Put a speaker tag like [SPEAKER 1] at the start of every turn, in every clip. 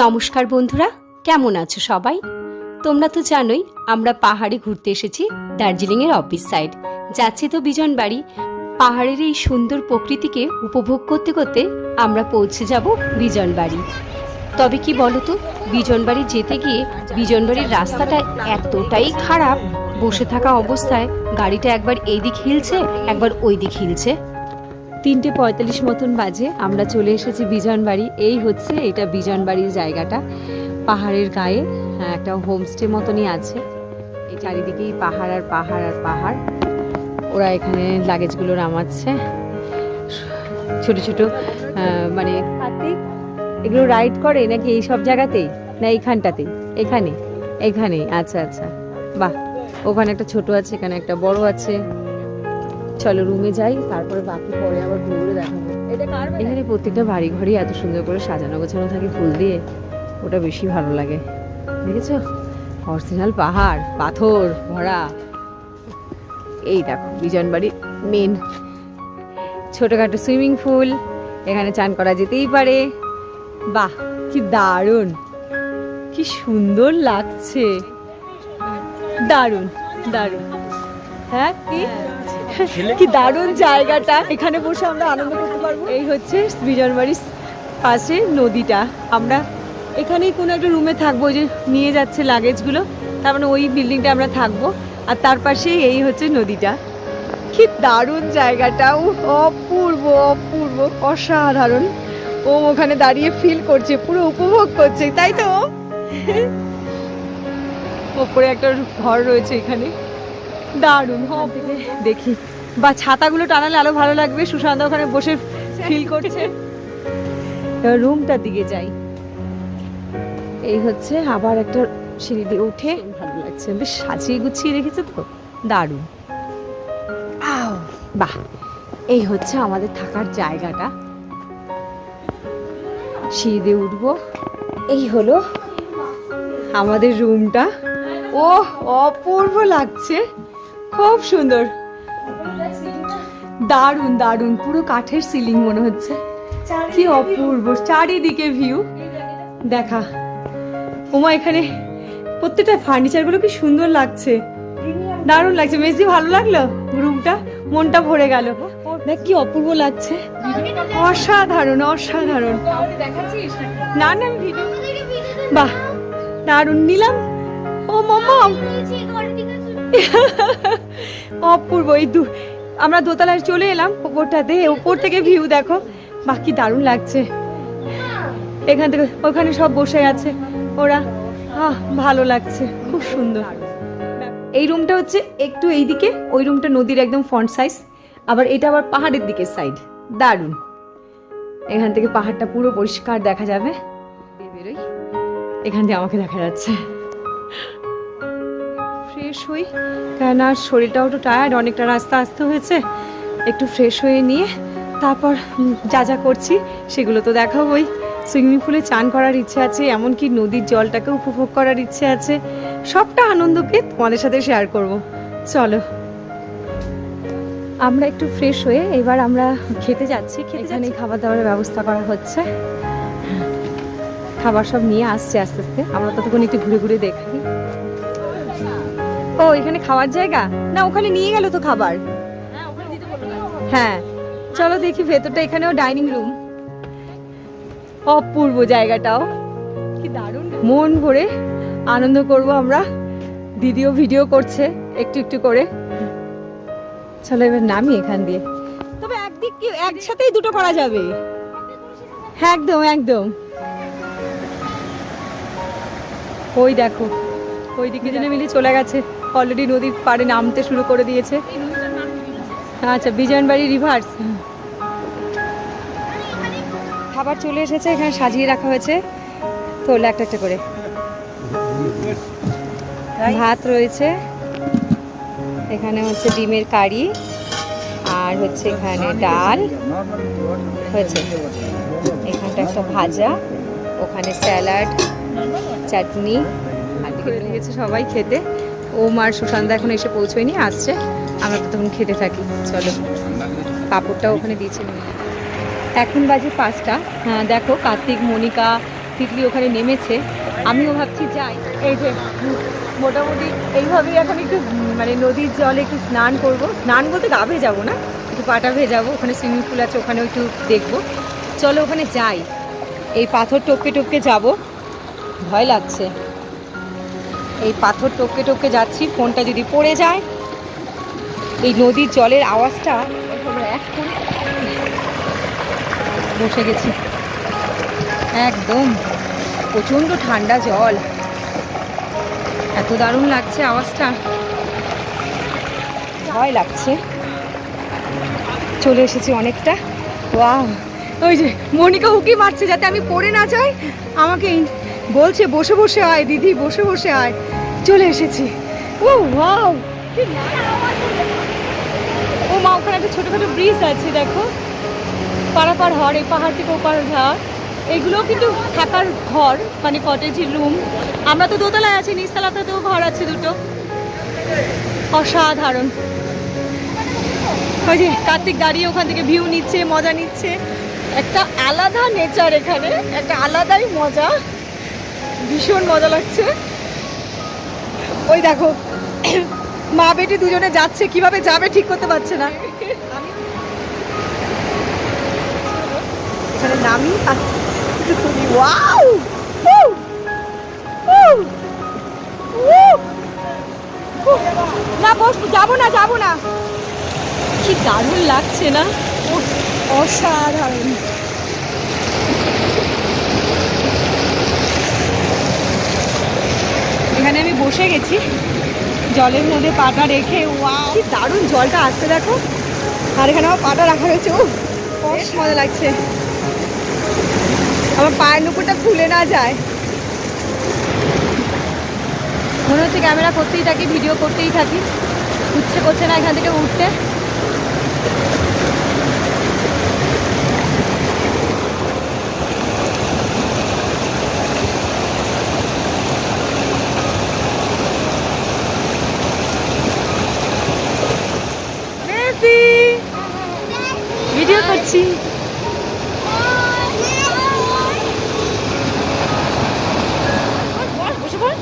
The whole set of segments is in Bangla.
[SPEAKER 1] নমস্কার বন্ধুরা, কেমন আছো সবাই? তোমরা তো জানোই, আমরা পাহাড়ে ঘুরতে এসেছি দার্জিলিং এর অফিস সাইড। যাচ্ছি তো বিজন বাড়ি। পাহাড়ের এই সুন্দর প্রকৃতিকে উপভোগ করতে করতে আমরা পৌঁছে যাব বিজন বাড়ি। তবে কি বলতো, বিজন বাড়ি যেতে গিয়ে বিজন বাড়ির রাস্তাটা এতটাই খারাপ, বসে থাকা অবস্থায় গাড়িটা একবার এই দিক হিলছে, একবার ওই দিক হিলছে। তিনটে পঁয়তাল্লিশ মতন বাজে আমরা চলে এসেছি বিজন বাড়ি এই হচ্ছে এটা বিজন বাড়ির জায়গাটা পাহাড়ের গায়ে হ্যাঁ, একটা হোমস্টে মতনই আছে। এই চারিদিকেই পাহাড় আর পাহাড় আর পাহাড়। ওরা এখানে লাগেজগুলো নামাচ্ছে। ছোট ছোট মানে এগুলো রাইড করে নাকি এই সব জায়গাতেই? না এইখানটাতেই? এখানে? এখানে আচ্ছা আচ্ছা। বাহ! ওখানে একটা ছোট আছে এখানে একটা বড় আছে। চলো রুমে যাই তারপরে বাকি পরে আবার ঘুরে দেখাবো এখানে প্রত্যেকটা বাড়ি ঘরই এত সুন্দর করে সাজানো গোছানো থাকে ফুল দিয়ে। ওটা বেশি ভালো লাগে। দেখেছ? অরিজিনাল পাহাড় পাথর ভরা। এই দেখো বিজন বাড়ির মেন ছোটখাটো সুইমিং পুল এখানে চান করা যেতেই পারে। বাহ কি দারুণ! কি সুন্দর লাগছে। দারুণ দারুণ। হ্যাঁ কি? কি দারুণ জায়গাটা। এখানে বসে আমরা আনন্দ করতে পারব। এই হচ্ছে বিজনবাড়ির পাশে নদীটা। আমরা এখানেই কোনো একটা রুমে থাকব যে নিয়ে যাচ্ছে লাগেজগুলো তার মানে ওই বিল্ডিংটা আমরা থাকব। আর তার পাশেই এই হচ্ছে নদীটা। কি দারুণ জায়গাটা। উফ, অপূর্ব অপূর্ব অসাধারণ। ও ওখানে দাঁড়িয়ে ফিল করছে পুরো উপভোগ করছে তাই তো? ওপরে একটা ঘর রয়েছে এখানে। দারুণ থেকে দেখি। বা ছাতাগুলো টানালে আরও ভালো লাগবে। সুশান্ত ওখানে বসে ফিল করছে। রুমটার দিকে যাই। এই হচ্ছে আবার একটা সিঁড়ি দিয়ে উঠে ভালো লাগছে। বেশ সাজিয়ে গুছিয়ে রেখেছে তো। দারুণ। আও, বাহ। এই হচ্ছে আমাদের থাকার জায়গাটা। সিঁড়ি দিয়ে উঠবো। এই হলো আমাদের রুমটা ও অপূর্ব লাগছে। খুব সুন্দর। দারুণ দারুণ পুরো কাঠের সিলিং মনে হচ্ছে। কি অপূর্ব চারিদিকে ভিউ দেখা। ওমা এখানে প্রত্যেকটা ফার্নিচারগুলো কি সুন্দর লাগছে। দারুণ লাগছে। বেশি ভালো লাগল রুমটা মনটা ভরে গেল। দেখ কি অপূর্ব লাগছে। অসাধারণ অসাধারণ। না না আমি ভিডিও বাহ দারুণ। নিলাম। ও মামা। অপূর্ব। এই দু আমরা দোতলায় চলে এলাম ওপরটাতে ওপর থেকে ভিউ দেখো। বাকি দারুণ লাগছে। এখান থেকে, ওখানে সব বসে আছে ওরা। আহ, ভালো লাগছে, খুব সুন্দর। এই রুমটা হচ্ছে একটু এইদিকে, ওই রুমটা নদীর একদম ফ্রন্ট সাইজ আবার এটা আবার পাহাড়ের দিকের সাইড দারুণ। এখান থেকে পাহাড়টা পুরো পরিষ্কার দেখা যাবে। এখান থেকে আমাকে দেখা যাচ্ছে। ফ্রেশ হই। কেননা শরীরটাও একটু টায়ার্ড অনেকটা রাস্তা আসতে হয়েছে। একটু ফ্রেশ হয়ে নিয়ে তারপর যা যা করছি সেগুলো তো দেখাবোই। সুইমিং পুলে চান করার ইচ্ছে আছে এমনকি নদীর জলটাকে উপভোগ করার ইচ্ছে আছে। সবটা আনন্দকে তোমাদের সাথে শেয়ার করব। চলো। আমরা একটু ফ্রেশ হয়ে এবার আমরা খেতে যাচ্ছি। এখানে খাবার দাবারের ব্যবস্থা করা হচ্ছে। খাবার সব নিয়ে আসছে আস্তে আস্তে। আমরা ততক্ষণ একটু ঘুরে ঘুরে দেখাই। ও এখানে খাওয়ার জায়গা? না ওখানে নিয়ে গেল তো খাবার। হ্যাঁ চলো দেখি ভেতরটা এখানেও ডাইনিং রুম। অপূর্ব জায়গাটাও। কি দারুণ মন ভরে আনন্দ করব আমরা। দিদিও ভিডিও করছে একটু একটু করে। চলো এবার নামি এখান দিয়ে। তবে একদিক কি একসাথেই দুটো করা যাবে? হ্যাঁ একদম একদম। ওই দেখো ওই দিকে জনে মিলে চলে গেছে। অলরেডি নদীর পাড়ে নামতে শুরু করে দিয়েছে। আচ্ছা বিজয়নবাড়ি রিভার্স খাবার চলে এসেছে এখানে সাজিয়ে রাখা হয়েছে। তোলে একটা একটা করে। ভাত রয়েছে। এখানে হচ্ছে ডিমের কারি আর হচ্ছে এখানে ডাল হয়েছে। এখানটা একটা ভাজা ওখানে স্যালাড চাটনি। আর দিয়েছে সবাই খেতে। ও মার সুশান্তা এখন এসে পৌঁছয়নি, আসছে। আমরা তো তখন খেতে থাকি। চলো পাপড়টা ওখানে দিয়েছে। এখন বাজে পাঁচটা। হ্যাঁ দেখো, কার্তিক, মনিকা, তিতলি ওখানে নেমেছে। আমিও ভাবছি যাই। এই যে, মোটামুটি এইভাবেই এখন একটু মানে নদীর জলে একটু স্নান করব। স্নান বলতে গা ভেজাবো না, একটু পাটা ভেজাবো। ওখানে সুইমিং পুল আছে, ওখানেও একটু দেখব। চলো ওখানে যাই। এই পাথর টপকে টপকে যাব। ভয় লাগছে। এই পাথর টপকে টপকে যাচ্ছি, ফোনটা যদি পড়ে যায়, এই নদীর জলের আওয়াজটা বসে গেছি। একদম প্রচণ্ড ঠান্ডা জল। এত দারুণ লাগছে আওয়াজটা। ভয় লাগছে। চলে এসেছি অনেকটা। ওয়াও। ওই যে মনিকা হুকি মারছে যাতে আমি পড়ে না যাই। আমাকে বলছে, বসে বসে আয়, দিদি, বসে বসে আয়। চলে এসেছি। ও ওয়াও ও মা, ওখানে একটা ছোটোখাটো ব্রিজ আছে, দেখো। পারাপার হর, এই পাহাড় থেকে ওপার ঘর এগুলো কিন্তু থাকার ঘর মানে কটেজের রুম আমরা তো দোতলায় আছি, নিচতলাতেও ঘর আছে দুটো। অসাধারণ। ওই যে কার্তিক দাঁড়িয়ে ওখান থেকে ভিউ নিচ্ছে, মজা নিচ্ছে। একটা আলাদা নেচার এখানে, একটা আলাদাই মজা। ভীষণ মজা লাগছে। ওই দেখো, মা বেটি দুজনে যাচ্ছে, কীভাবে যাবে ঠিক করতে পারছে না! না যাব না যাব না। কি দারুণ লাগছে না? অসাধারণ। এখানে আমি বসে গেছি। জলের মধ্যে পাটা রেখে ওয়া কি দারুণ জলটা আসতে দেখো। আর এখানে আমার পাটা রাখা রয়েছে ও বেশ মজা লাগছে। আমার পায়ের নুপুরটা খুলে না যায়। মনে হচ্ছে ক্যামেরা করতেই থাকি ভিডিও করতেই থাকি। উঠছে করছে না এখান থেকে উঠতে মেসি ভিডিও করছি বসে পড়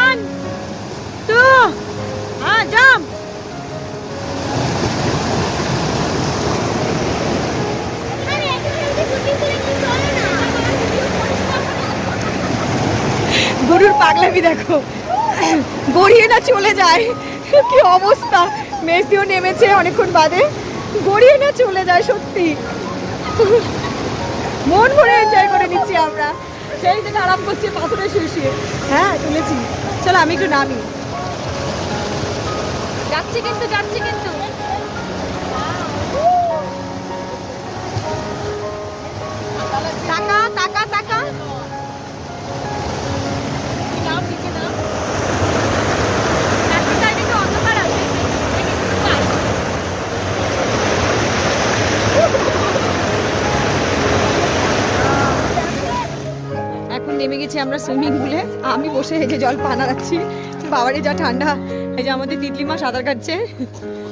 [SPEAKER 1] One, two, ah, jump. গরুর পাগলামি দেখো। গড়িয়ে না চলে যায়। কি অবস্থা। মেসিও নেমেছে অনেকক্ষণ বাদে। গড়িয়ে না চলে যায়, সত্যি। মন ভরে এনজয় করে নিচ্ছি আমরা। সেই থেকে আরাম করছি, পাথরে শুয়ে শুয়ে হ্যাঁ তুলেছি। চলো, আমি একটু নামি। যাচ্ছি কিন্তু যাচ্ছি কিন্তু। টাকা টাকা টাকা নাম নিচে নাম এখন টাইমে তো অন্ধকার আছে গেছি আমরা সুইমিং পুলে আমি বসে এই যে জল পানা রাখছি বাবারে যা ঠান্ডা। এই যে আমাদের তিতলি মা সাঁতার কাটছে।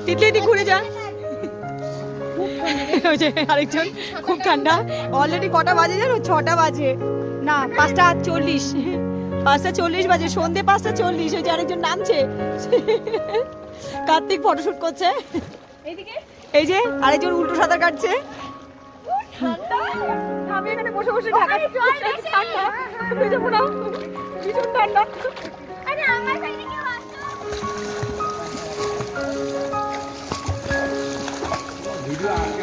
[SPEAKER 1] তিতলি এদিক ঘুরে যা। ওই যে আরেকজন খুব ঠান্ডা। অলরেডি কটা বাজে জানো? ছটা বাজে। না পাঁচটা চল্লিশ। পাঁচটা চল্লিশ বাজে। সন্ধে পাঁচটা চল্লিশ। ওই যে আরেকজন নামছে। কার্তিক ফটোশুট করছে। এই যে আরেকজন উল্টো সাঁতার কাটছে। আমি এখানে বসে বসে ঢাকা ঠান্ডা। ভেজাবো না ভীষণ ঠান্ডা।
[SPEAKER 2] Jump!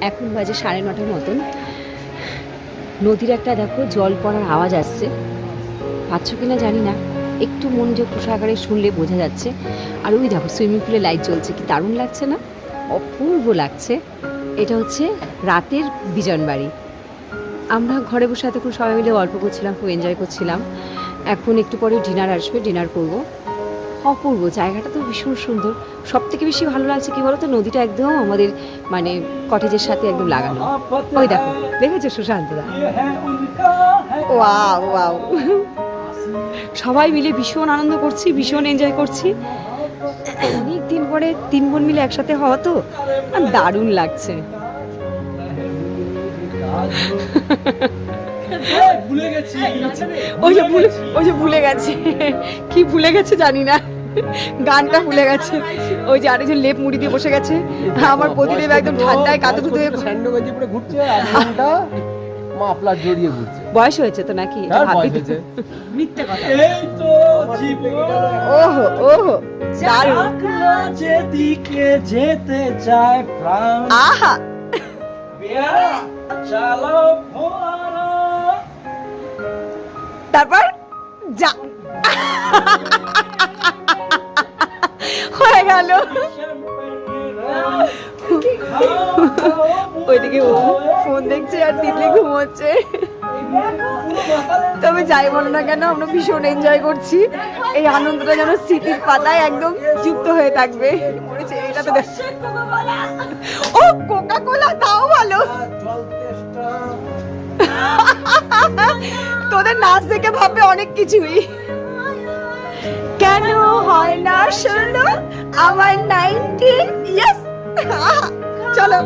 [SPEAKER 1] এখন বাজে সাড়ে নটার মতন। নদীর একটা দেখো জল পড়ার আওয়াজ আসছে। পাচ্ছ কিনা জানি না। একটু মনোযোগ সহকারে শুনলে বোঝা যাচ্ছে। আর ওই দেখো সুইমিং পুলে লাইট জ্বলছে। কি দারুণ লাগছে না? অপূর্ব লাগছে। এটা হচ্ছে রাতের বিজন বাড়ি। আমরা ঘরে বসে এতক্ষণ সবাই মিলে গল্প করছিলাম, খুব এনজয় করছিলাম। এখন একটু পরে ডিনার আসবে ডিনার করব। অপূর্ব। জায়গাটা তো ভীষণ সুন্দর। সব থেকে বেশি ভালো লাগছে কি বলতো? নদীটা একদম আমাদের মানে কটেজের সাথে একদম লাগানো। ওই দেখো দেখেছ সুশান্ত দা? Wow wow. সবাই মিলে ভীষণ আনন্দ করছি ভীষণ এনজয় করছি। অনেক দিন পরে তিন বোন মিলে একসাথে হওয়া তো দারুণ লাগছে। ওই যে ভুলে ওই যে ভুলে গেছে। কি ভুলে গেছে জানি না। গানটা ভুলে গেছে। ওই যে আরেকজন লেপ মুড়ি দিয়ে বসে গেছে। আমার প্রতিদেব একদম ঠান্ডায় হয়ে
[SPEAKER 3] গেঞ্জি পরে ঘুরছে মাফলার জড়িয়ে ঘুরছে।
[SPEAKER 1] বয়স হয়েছে তো নাকি?
[SPEAKER 3] হয়েছে।
[SPEAKER 2] মিথ্যে কথা।
[SPEAKER 3] এই তো
[SPEAKER 1] ওহো ওহো
[SPEAKER 3] যেদিকে যেতে চায় প্রাণ।
[SPEAKER 1] আহা! তারপর যা। হয়ে গেল। ওইদিকে ও ফোন দেখছে আর তিতলি ঘুমোচ্ছে। তবে যাই বলো না কেন, আমরা ভীষণ এনজয় করছি। এই আনন্দটা যেন স্মৃতির পাতায় একদম যুক্ত হয়ে থাকবে। ও কোকা কোলা তাও ভালো। তোদের নাচ দেখে ভাববে অনেক কিছুই। কেন হয় না শোনো? আমার নাইনটিন ইয়াস চলো।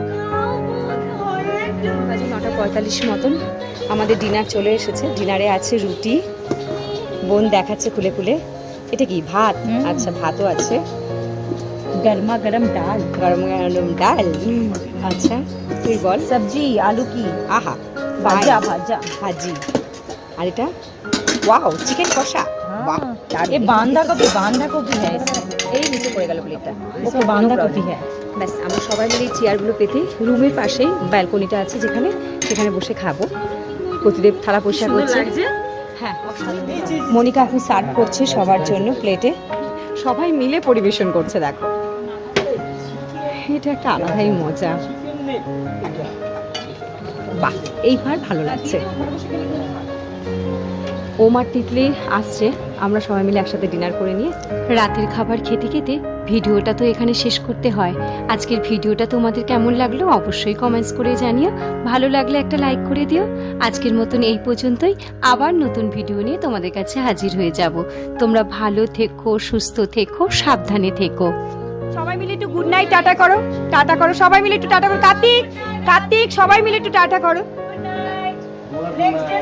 [SPEAKER 1] নটা পঁয়তাল্লিশ মতন। আমাদের ডিনার চলে এসেছে। ডিনারে আছে রুটি বোন দেখাচ্ছে খুলে খুলে। এটা কি ভাত? আচ্ছা ভাতও আছে।
[SPEAKER 2] গরমা গরম ডাল।
[SPEAKER 1] গরম গরম ডাল? আচ্ছা তুই বল।
[SPEAKER 2] সবজি আলু কি?
[SPEAKER 1] আহা ভাজা
[SPEAKER 2] ভাজা।
[SPEAKER 1] ভাজি। আর এটা? ওয়াও চিকেন কষা। হ্যাঁ প্লেটটা
[SPEAKER 2] ওকে হ্যাঁ।
[SPEAKER 1] ব্যাস আমরা সবাই মিলে চেয়ারগুলো পেতে রুমের পাশেই ব্যালকনিটা আছে যেখানে সেখানে বসে খাব। প্রতিদেব থালা পরিষ্কার করছে। হ্যাঁ মনিকা এখন সার্ভ করছে সবার জন্য প্লেটে সবাই মিলে পরিবেশন করছে দেখো। এটা একটা আলাদাই মজা। বাহ এইবার ভালো লাগছে। ওমার তিতলি আসছে। আমরা সবাই মিলে একসাথে ডিনার করে নিয়ে রাতের খাবার খেতে খেতে ভিডিওটা তো এখানে শেষ করতে হয়। আজকের ভিডিওটা তোমাদের কেমন লাগল অবশ্যই কমেন্টস করে জানিও। ভালো লাগলে একটা লাইক করে দিও। আজকের মতন এই পর্যন্তই। আবার নতুন ভিডিও নিয়ে তোমাদের কাছে হাজির হয়ে যাব। তোমরা ভালো থেকো সুস্থ থেকো সাবধানে থেকো। সবাই মিলে একটু গুড নাইট টাটা করো। টাটা করো। সবাই মিলে একটু টাটা করো। কার্তিক কার্তিক সবাই মিলে একটু টাটা করো।
[SPEAKER 3] Next day